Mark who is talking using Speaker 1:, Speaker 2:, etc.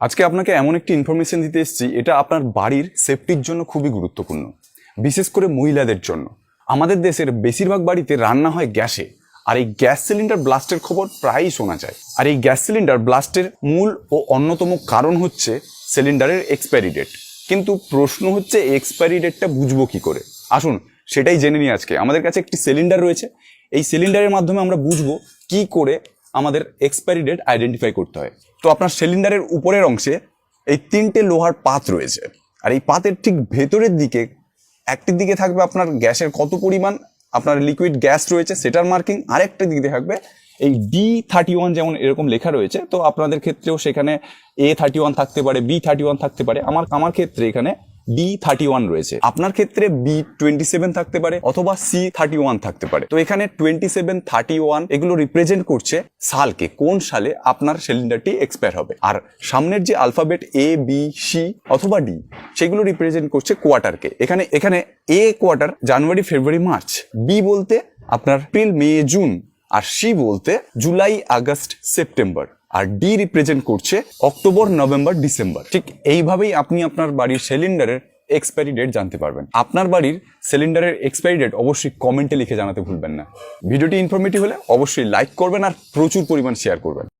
Speaker 1: আজকে আপনাকে এমন একটি ইনফরমেশন দিতে এসেছি, এটা আপনার বাড়ির সেফটির জন্য খুবই গুরুত্বপূর্ণ। বিশেষ করে মহিলাদের জন্য। আমাদের দেশের বেশিরভাগ বাড়িতে রান্না হয় গ্যাসে, আর এই গ্যাস সিলিন্ডার ব্লাস্টের খবর প্রায়ই শোনা যায়। আর এই গ্যাস সিলিন্ডার ব্লাস্টের মূল ও অন্যতম কারণ হচ্ছে সিলিন্ডারের এক্সপায়ারি ডেট কিন্তু প্রশ্ন হচ্ছে এক্সপায়ারি ডেটটা বুঝব কি করে? আসুন, সেটাই জেনে নিই আজকে। আমাদের কাছে একটি সিলিন্ডার রয়েছে। এই সিলিন্ডারের মাধ্যমে আমরা বুঝব কি করে আমাদের এক্সপায়ারি ডেট আইডেন্টিফাই করতে হয়। তো আপনার সিলিন্ডারের উপরের অংশে এই তিনটে লোহার পাত রয়েছে। আর এই পাতের ঠিক ভেতরের দিকে একটির দিকে থাকবে আপনার গ্যাসের কত পরিমাণ, আপনার লিকুইড গ্যাস রয়েছে সেটার মার্কিং আরেকটা দিকে থাকবে এই ডি থার্টি ওয়ান যেমন এরকম লেখা রয়েছে, তো আপনাদের ক্ষেত্রেও সেখানে এ থার্টি ওয়ান থাকতে পারে বি থার্টি ওয়ান থাকতে পারে। আমার আমার ক্ষেত্রে এখানে ডি থার্টি ওয়ান রয়েছে। আপনার ক্ষেত্রে বি টোয়েন্টি সেভেন থাকতে পারে অথবা সি থার্টি ওয়ান থাকতে পারে। তো এখানে টোয়েন্টি সেভেন থার্টি ওয়ান এগুলো রিপ্রেজেন্ট করছে সালকে, কোন সালে আপনার সিলিন্ডারটি এক্সপায়ার হবে। আর সামনের যে আলফাবেট এ বি সি অথবা ডি সেগুলো রিপ্রেজেন্ট করছে কোয়ার্টারকে এখানে এখানে A quarter January February March B বলতে আপনার এপ্রিল মে জুন আর সি বলতে জুলাই, আগস্ট, সেপ্টেম্বর। আর ডি রিপ্রেজেন্ট করছে অক্টোবর, নভেম্বর, ডিসেম্বর। ঠিক এইভাবেই আপনি আপনার বাড়ির সিলিন্ডারের এক্সপায়ারি ডেট জানতে পারবেন। আপনার বাড়ির সিলিন্ডারের এক্সপায়ারি ডেট অবশ্যই কমেন্টে লিখে জানাতে ভুলবেন না। ভিডিওটি ইনফরমেটিভ হলে অবশ্যই লাইক করবেন আর প্রচুর পরিমাণ শেয়ার করবেন।